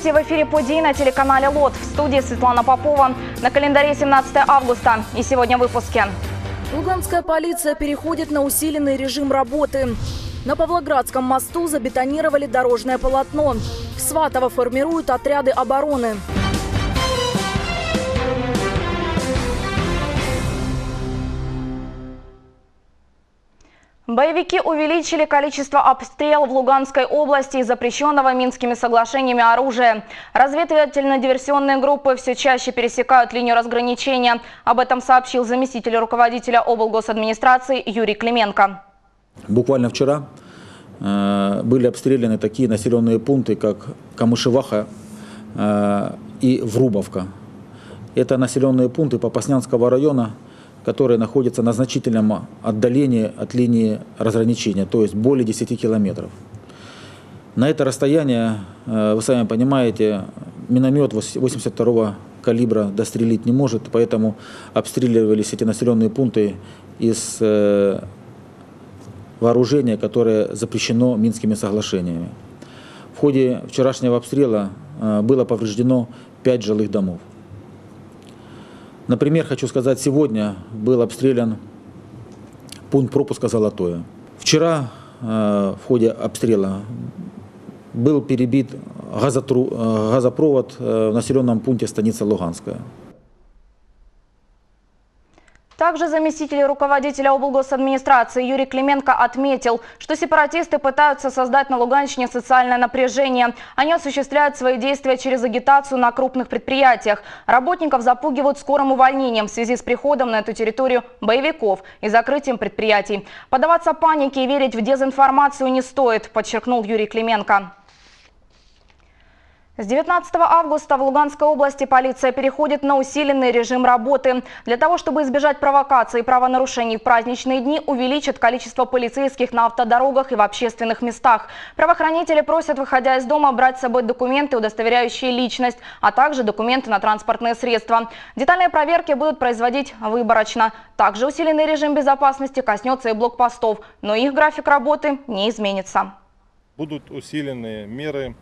Здравствуйте! В эфире «Подей» на телеканале «Лот». В студии Светлана Попова. На календаре 17 августа. И сегодня в выпуске. Луганская полиция переходит на усиленный режим работы. На Павлоградском мосту забетонировали дорожное полотно. В Сватово формируют отряды обороны. Боевики увеличили количество обстрелов в Луганской области и запрещенного Минскими соглашениями оружия. Разведывательно-диверсионные группы все чаще пересекают линию разграничения. Об этом сообщил заместитель руководителя облгосадминистрации Юрий Клименко. Буквально вчера э, были обстреляны такие населенные пункты, как Камышеваха э, и Врубовка. Это населенные пункты Попаснянского района, которые находятся на значительном отдалении от линии разграничения, то есть более 10 километров. На это расстояние, э, вы сами понимаете, миномет 82 калибра дострелить не может, поэтому обстреливались эти населенные пункты из э, вооружения, которое запрещено Минскими соглашениями. В ходе вчерашнего обстрела э, было повреждено 5 жилых домов. Например, хочу сказать, сегодня был обстрелян пункт пропуска «Золотое». Вчера э, в ходе обстрела был перебит э, газопровод э, в населенном пункте станица Луганская. Также заместитель руководителя облгосадминистрации Юрий Клименко отметил, что сепаратисты пытаются создать на Луганщине социальное напряжение. Они осуществляют свои действия через агитацию на крупных предприятиях. Работников запугивают скорым увольнением в связи с приходом на эту территорию боевиков и закрытием предприятий. Поддаваться панике и верить в дезинформацию не стоит, подчеркнул Юрий Клименко. С 19 августа в Луганской области полиция переходит на усиленный режим работы. Для того, чтобы избежать провокаций и правонарушений в праздничные дни, увеличат количество полицейских на автодорогах и в общественных местах. Правоохранители просят, выходя из дома, брать с собой документы, удостоверяющие личность, а также документы на транспортные средства. Детальные проверки будут производить выборочно. Также усиленный режим безопасности коснется и блокпостов, но их график работы не изменится. Будут усиленные меры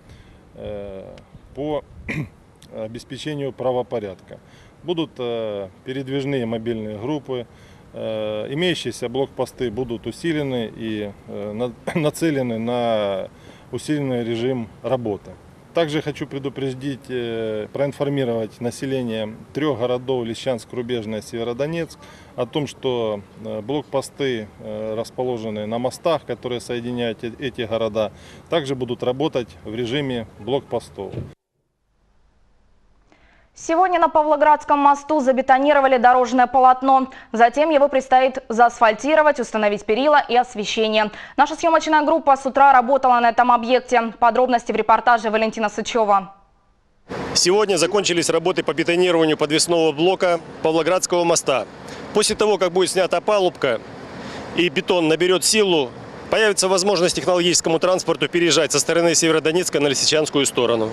по обеспечению правопорядка. Будут э, передвижные мобильные группы, э, имеющиеся блокпосты будут усилены и э, на- нацелены на усиленный режим работы. Также хочу предупредить, э, проинформировать население трех городов Лисчанск, Рубежное, Северодонецк о том, что э, блокпосты, э, расположенные на мостах, которые соединяют эти города, также будут работать в режиме блокпостов. Сегодня на Павлоградском мосту забетонировали дорожное полотно. Затем его предстоит заасфальтировать, установить перила и освещение. Наша съемочная группа с утра работала на этом объекте. Подробности в репортаже Валентина Сычева. Сегодня закончились работы по бетонированию подвесного блока Павлоградского моста. После того, как будет снята палубка и бетон наберет силу, появится возможность технологическому транспорту переезжать со стороны Северодонецка на Лисичанскую сторону.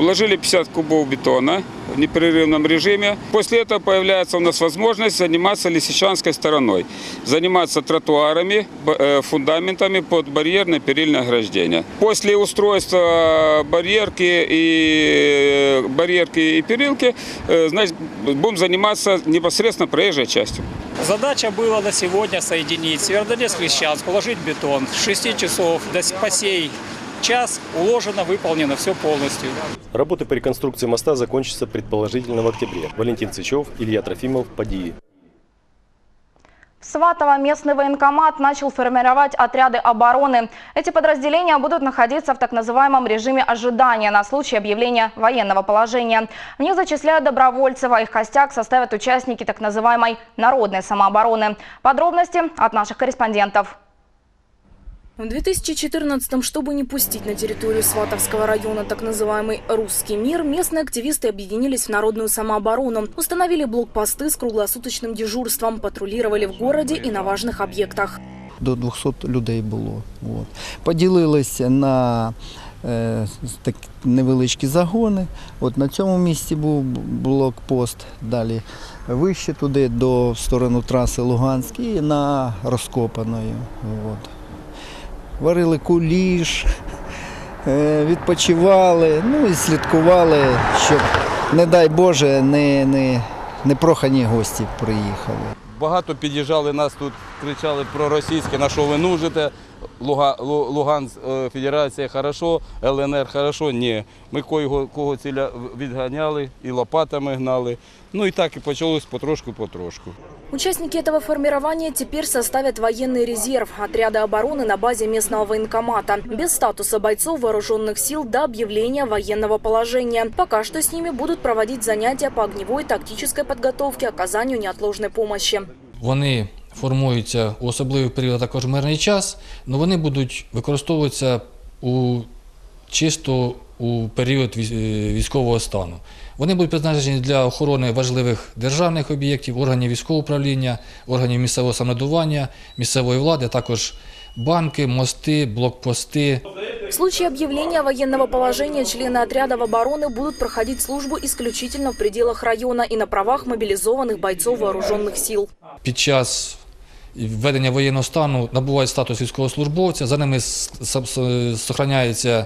Уложили 50 кубов бетона в непрерывном режиме. После этого появляется у нас возможность заниматься лисичанской стороной. Заниматься тротуарами, э, фундаментами под барьерное перильное ограждение. После устройства барьерки и, барьерки и перилки э, значит, будем заниматься непосредственно проезжей частью. Задача была на сегодня соединить Северодонецк Лисичанск, положить бетон. С 6 часов до по сей час уложено, выполнено все полностью. Работы по реконструкции моста закончатся предположительно в октябре. Валентин Цычев, Илья Трофимов, Падии. В Сватово местный военкомат начал формировать отряды обороны. Эти подразделения будут находиться в так называемом режиме ожидания на случай объявления военного положения. В них зачисляют добровольцев, а их костяк составят участники так называемой народной самообороны. Подробности от наших корреспондентов. В 2014-м, чтобы не пустить на территорию Сватовского района так называемый «русский мир», местные активисты объединились в народную самооборону, установили блокпосты с круглосуточным дежурством, патрулировали в городе и на важных объектах. до 200 людей було. От. Поділилися на е, так, невеличкі загони. От на цьому місці був блокпост. Далі вище туди до в сторону траси Луганськ і на розкопаної. От. Варили куліш, е, відпочивали, ну і слідкували, щоб, не дай Боже, не, не, непрохані гості приїхали. Багато під'їжджали нас тут, кричали про російське, на що ви нужите. Луга, Лу- Луганськ е, Федерація хорошо, ЛНР хорошо. Ні. Ми кого, кого ціля відганяли і лопатами гнали. Ну і так і почалось потрошку-потрошку. Участники этого формирования теперь составят военный резерв, отряды обороны на базе местного военкомата, без статуса бойцов вооруженных сил до объявления военного положения. Пока что с ними будут проводить занятия по огневой и тактической подготовке, оказанию неотложной помощи. Вони формуються у особливий період, а також в мирний час, але вони будуть використовуватися у чисто у період військ- е, військового стану. Вони будуть призначені для охорони важливих державних об'єктів, органів військового управління, органів місцевого самоврядування, місцевої влади, а також банки, мости, блокпости. В случае объявления военного положения члены отрядов обороны будут проходить службу исключительно в пределах района и на правах мобилизованных бойцов вооруженных сил. під час введення воєнного стану набувають статус військовослужбовця, за ними с- с- с- зберігається е,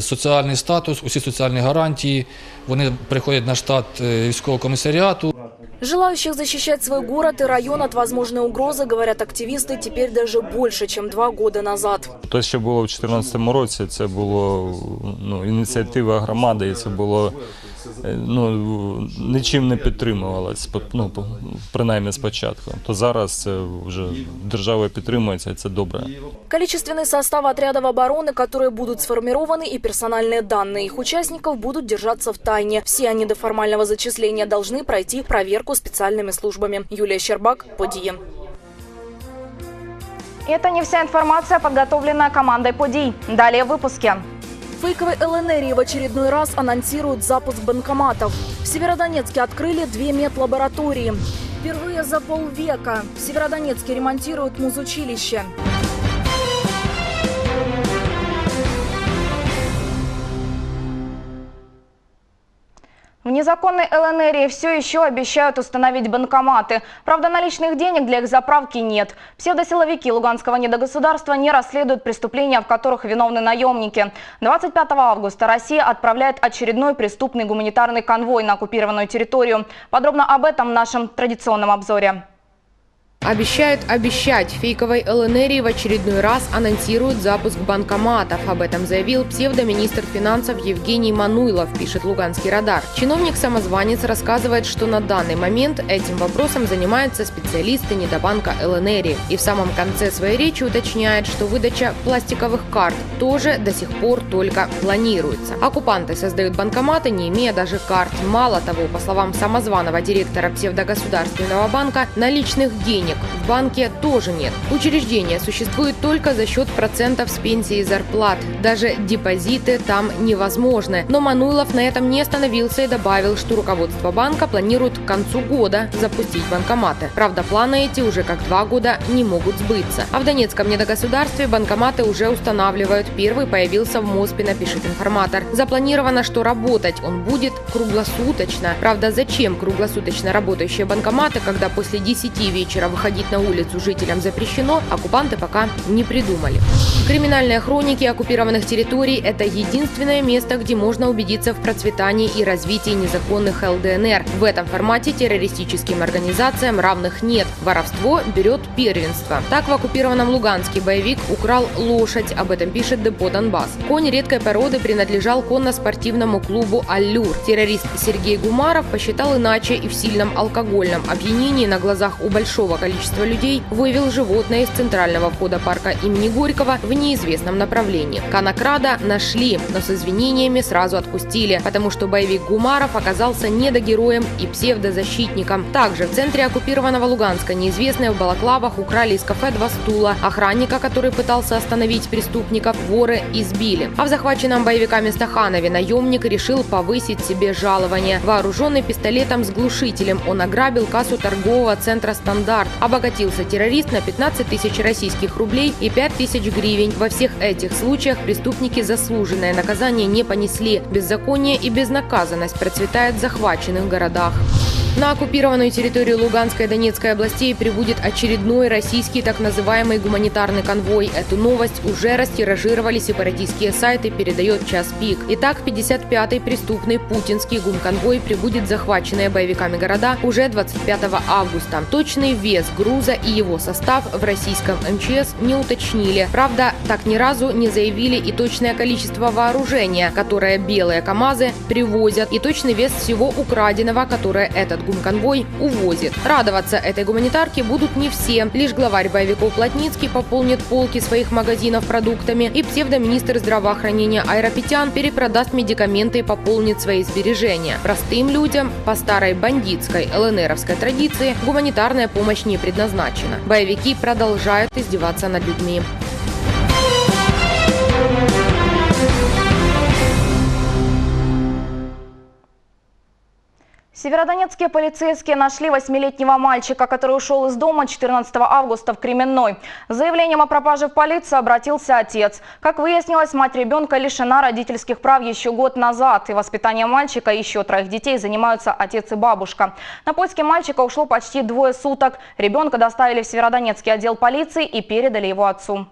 соціальний статус, усі соціальні гарантії. Вони приходять на штат е, військового комісаріату. Желающих защищать свой город и район от возможной угрозы, говорят активисты, теперь даже больше, чем два года назад. Те, що було в 2014 році, це було ну, ініціатива громади, і це було е, ну, нічим не підтримувалось, по- ну, по- принаймні спочатку. То зараз це вже держава підтримується, і це добре. Количественный состав отрядов обороны, которые будут сформированы, и персональные данные их участников будут держаться в тайне. Все они до формального зачисления должны пройти проверку специальными службами. Юлия Щербак, Подием. И это не вся информация, подготовленная командой «Подий». Далее в выпуске. Фейковой ЛНРии в очередной раз анонсируют запуск банкоматов. В Северодонецке открыли две медлаборатории. Впервые за полвека в Северодонецке ремонтируют музучилище. Незаконной ЛНРии все еще обещают установить банкоматы. Правда, наличных денег для их заправки нет. Псевдосиловики Луганского недогосударства не расследуют преступления, в которых виновны наемники. 25 августа Россия отправляет очередной преступный гуманитарный конвой на оккупированную территорию. Подробно об этом в нашем традиционном обзоре. Обещают обещать. Фейковой ЛНРии в очередной раз анонсируют запуск банкоматов. Об этом заявил псевдоминистр финансов Евгений Мануйлов, пишет Луганский радар. Чиновник-самозванец рассказывает, что на данный момент этим вопросом занимаются специалисты недобанка ЛНРии. И в самом конце своей речи уточняет, что выдача пластиковых карт тоже до сих пор только планируется. Оккупанты создают банкоматы, не имея даже карт. Мало того, по словам самозваного директора псевдогосударственного банка, наличных денег в банке тоже нет. Учреждение существует только за счет процентов с пенсии и зарплат. Даже депозиты там невозможны. Но Мануйлов на этом не остановился и добавил, что руководство банка планирует к концу года запустить банкоматы. Правда, планы эти уже как два года не могут сбыться. А в Донецком недогосударстве банкоматы уже устанавливают. Первый появился в Моспино, пишет информатор. Запланировано, что работать он будет круглосуточно. Правда, зачем круглосуточно работающие банкоматы, когда после 10 вечера выходить на улицу жителям запрещено, оккупанты пока не придумали. Криминальные хроники оккупированных территорий – это единственное место, где можно убедиться в процветании и развитии незаконных ЛДНР. В этом формате террористическим организациям равных нет. Воровство берет первенство. Так в оккупированном Луганске боевик украл лошадь. Об этом пишет Депо Донбасс. Конь редкой породы принадлежал конно-спортивному клубу «Аллюр». Террорист Сергей Гумаров посчитал иначе и в сильном алкогольном опьянении на глазах у большого количества людей вывел животное из центрального входа парка имени Горького в неизвестном направлении. Конокрада нашли, но с извинениями сразу отпустили, потому что боевик Гумаров оказался недогероем и псевдозащитником. Также в центре оккупированного Луганска неизвестные в балаклавах украли из кафе два стула. Охранника, который пытался остановить преступников, воры избили. А в захваченном боевиками Стаханове наемник решил повысить себе жалование. Вооруженный пистолетом с глушителем, он ограбил кассу торгового центра «Стандарт». Обогатился террорист на 15 тысяч российских рублей и 5 тысяч гривен. Во всех этих случаях преступники заслуженное наказание не понесли. Беззаконие и безнаказанность процветает в захваченных городах. На оккупированную территорию Луганской и Донецкой областей прибудет очередной российский так называемый гуманитарный конвой. Эту новость уже растиражировали сепаратистские сайты, передает час пик. Итак, 55-й преступный путинский гумконвой прибудет захваченные боевиками города уже 25 августа. Точный вес груза и его состав в российском МЧС не уточнили. Правда, так ни разу не заявили и точное количество вооружения, которое белые КАМАЗы привозят, и точный вес всего украденного, которое этот гумконвой увозит. Радоваться этой гуманитарке будут не все. Лишь главарь боевиков Плотницкий пополнит полки своих магазинов продуктами, и псевдоминистр здравоохранения Айрапетян перепродаст медикаменты и пополнит свои сбережения. Простым людям по старой бандитской ЛНРовской традиции гуманитарная помощь не предназначена. Боевики продолжают издеваться над людьми. Северодонецкие полицейские нашли восьмилетнего мальчика, который ушел из дома 14 августа в Кременной. С заявлением о пропаже в полицию обратился отец. Как выяснилось, мать ребенка лишена родительских прав еще год назад. И воспитанием мальчика и еще троих детей занимаются отец и бабушка. На поиски мальчика ушло почти двое суток. Ребенка доставили в Северодонецкий отдел полиции и передали его отцу.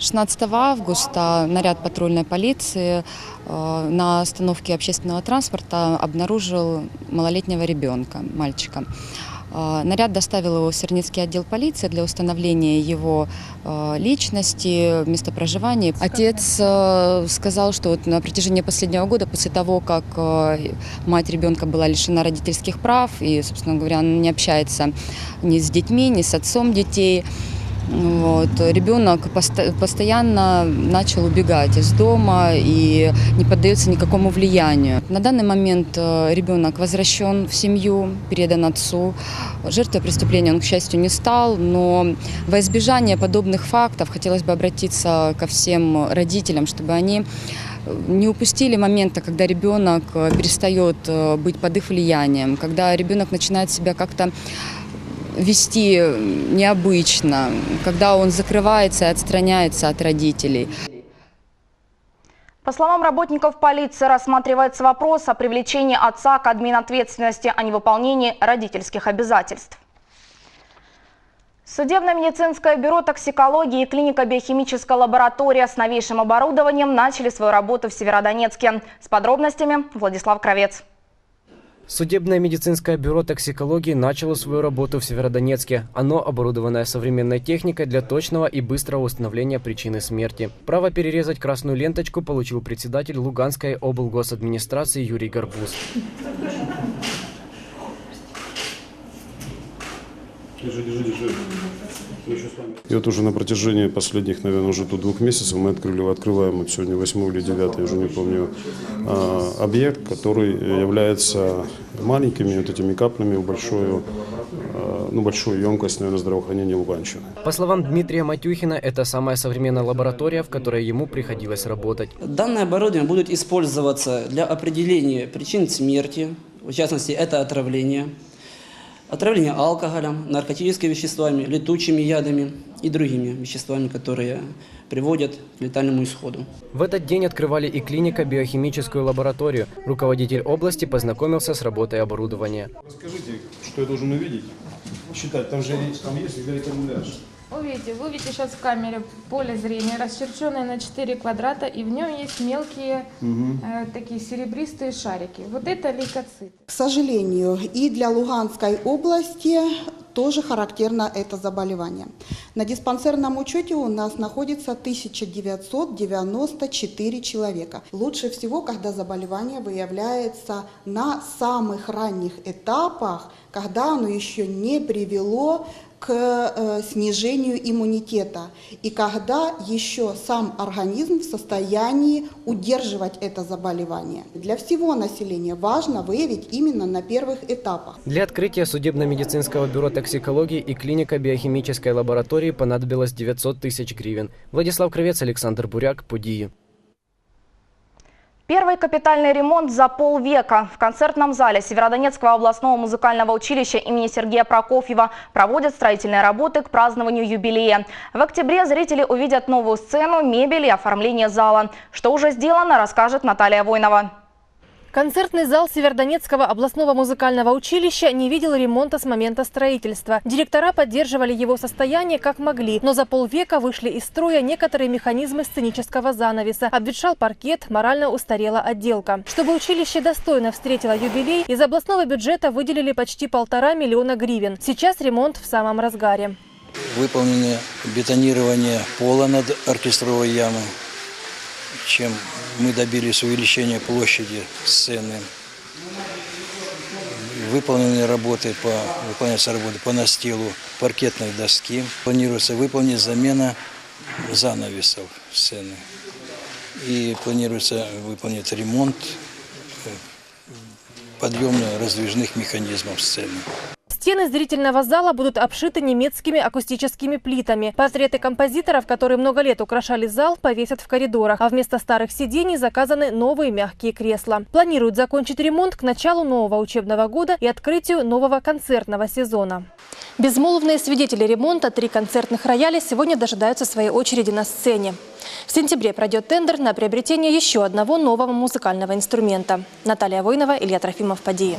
16 августа наряд патрульной полиции э, на остановке общественного транспорта обнаружил малолетнего ребенка, мальчика. Э, Наряд доставил его в Серницкий отдел полиции для установления его э, личности, места проживания. Отец сказал, что вот на протяжении последнего года, после того, как мать ребенка была лишена родительских прав, и, собственно говоря, она не общается ни с детьми, ни с отцом детей, вот. Ребенок поsto- постоянно начал убегать из дома и не поддается никакому влиянию. На данный момент э, ребенок возвращен в семью, передан отцу. Жертвой преступления он, к счастью, не стал, но во избежание подобных фактов хотелось бы обратиться ко всем родителям, чтобы они не упустили момента, когда ребенок э, перестает э, быть под их влиянием, когда ребенок начинает себя как-то вести необычно, когда он закрывается и отстраняется от родителей. По словам работников полиции, рассматривается вопрос о привлечении отца к админответственности о невыполнении родительских обязательств. Судебно-медицинское бюро токсикологии и клиника биохимическая лаборатория с новейшим оборудованием начали свою работу в Северодонецке. С подробностями Владислав Кровец. Судебное медицинское бюро токсикологии начало свою работу в Северодонецке. Оно оборудованное современной техникой для точного и быстрого установления причины смерти. Право перерезать красную ленточку получил председатель Луганской облгосадминистрации Юрий Горбуз. И вот уже на протяжении последних, наверное, уже тут двух месяцев мы открыли, открываем вот сегодня 8 или 9, я уже не помню, а, объект, который является маленькими вот этими каплями в большую, а, ну, большую емкость, наверное, здравоохранения Луганщины. По словам Дмитрия Матюхина, это самая современная лаборатория, в которой ему приходилось работать. Данное оборудование будет использоваться для определения причин смерти, в частности, это отравление, отравление алкоголем, наркотическими веществами, летучими ядами и другими веществами, которые приводят к летальному исходу. В этот день открывали и клиника биохимическую лабораторию. Руководитель области познакомился с работой оборудования. Расскажите, что я должен увидеть? Считать, там же там есть говорите, муляж. Увидите, вы видите сейчас в камере поле зрения, расчерченное на 4 квадрата, и в нем есть мелкие э, такие серебристые шарики. Вот это лейкоциты. К сожалению, и для Луганской области тоже характерно это заболевание. На диспансерном учете у нас находится 1994 человека. Лучше всего, когда заболевание выявляется на самых ранних этапах, когда оно еще не привело к э, снижению иммунитета и когда еще сам организм в состоянии удерживать это заболевание. Для всего населения важно выявить именно на первых этапах. Для открытия судебно-медицинского бюро токсикологии и клиника биохимической лаборатории понадобилось 900 тысяч гривен. Владислав Кровец, Александр Буряк, Подии. Первый капитальный ремонт за полвека. В концертном зале Северодонецкого областного музыкального училища имени Сергея Прокофьева проводят строительные работы к празднованию юбилея. В октябре зрители увидят новую сцену, мебель и оформление зала. Что уже сделано, расскажет Наталья Войнова. Концертный зал Севердонецкого областного музыкального училища не видел ремонта с момента строительства. Директора поддерживали его состояние как могли, но за полвека вышли из строя некоторые механизмы сценического занавеса. Обветшал паркет, морально устарела отделка. Чтобы училище достойно встретило юбилей, из областного бюджета выделили почти полтора миллиона гривен. Сейчас ремонт в самом разгаре. Выполнено бетонирование пола над оркестровой ямой, чем мы добились увеличения площади сцены. Выполнены работы по, выполняются работы по настилу паркетной доски. Планируется выполнить замена занавесов сцены. И планируется выполнить ремонт подъемно-раздвижных механизмов сцены. Стены зрительного зала будут обшиты немецкими акустическими плитами. Портреты композиторов, которые много лет украшали зал, повесят в коридорах, а вместо старых сидений заказаны новые мягкие кресла. Планируют закончить ремонт к началу нового учебного года и открытию нового концертного сезона. Безмолвные свидетели ремонта, три концертных рояля сегодня дожидаются своей очереди на сцене. В сентябре пройдет тендер на приобретение еще одного нового музыкального инструмента. Наталья Войнова, Илья Трофимов, Падеи.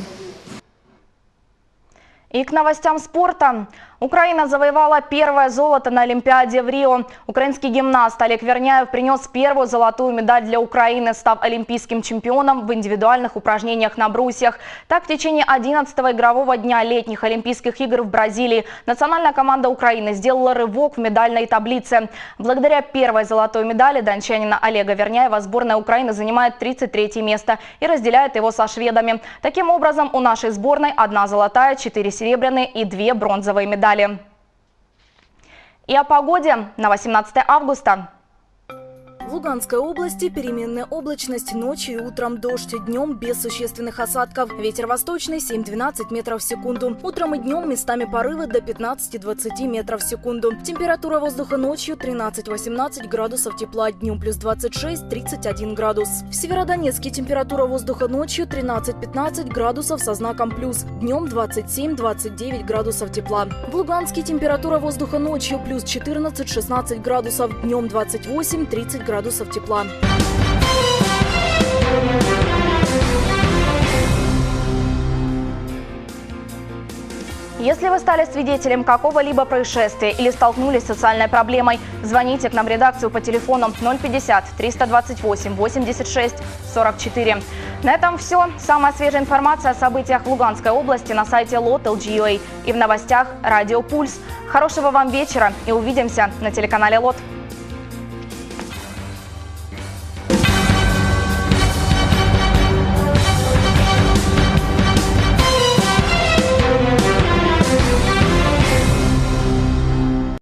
И к новостям спорта. Украина завоевала первое золото на Олимпиаде в Рио. Украинский гимнаст Олег Верняев принес первую золотую медаль для Украины, став олимпийским чемпионом в индивидуальных упражнениях на брусьях. Так, в течение 11-го игрового дня летних Олимпийских игр в Бразилии национальная команда Украины сделала рывок в медальной таблице. Благодаря первой золотой медали дончанина Олега Верняева сборная Украины занимает 33 место и разделяет его со шведами. Таким образом, у нашей сборной одна золотая, четыре серебряные и две бронзовые медали. И о погоде на 18 августа. В Луганской области переменная облачность, ночью и утром дождь, днем без существенных осадков. Ветер восточный 7-12 метров в секунду. Утром и днем местами порывы до 15-20 метров в секунду. Температура воздуха ночью 13-18 градусов тепла, днем плюс 26-31 градус. В Северодонецке температура воздуха ночью 13-15 градусов со знаком плюс, днем 27-29 градусов тепла. В Луганске температура воздуха ночью плюс 14-16 градусов, днем 28-30 градусов градусов тепла. Если вы стали свидетелем какого-либо происшествия или столкнулись с социальной проблемой, звоните к нам в редакцию по телефону 050 328 86 44. На этом все. Самая свежая информация о событиях в Луганской области на сайте LOT.LG.UA и в новостях Радио Пульс. Хорошего вам вечера и увидимся на телеканале ЛОТ.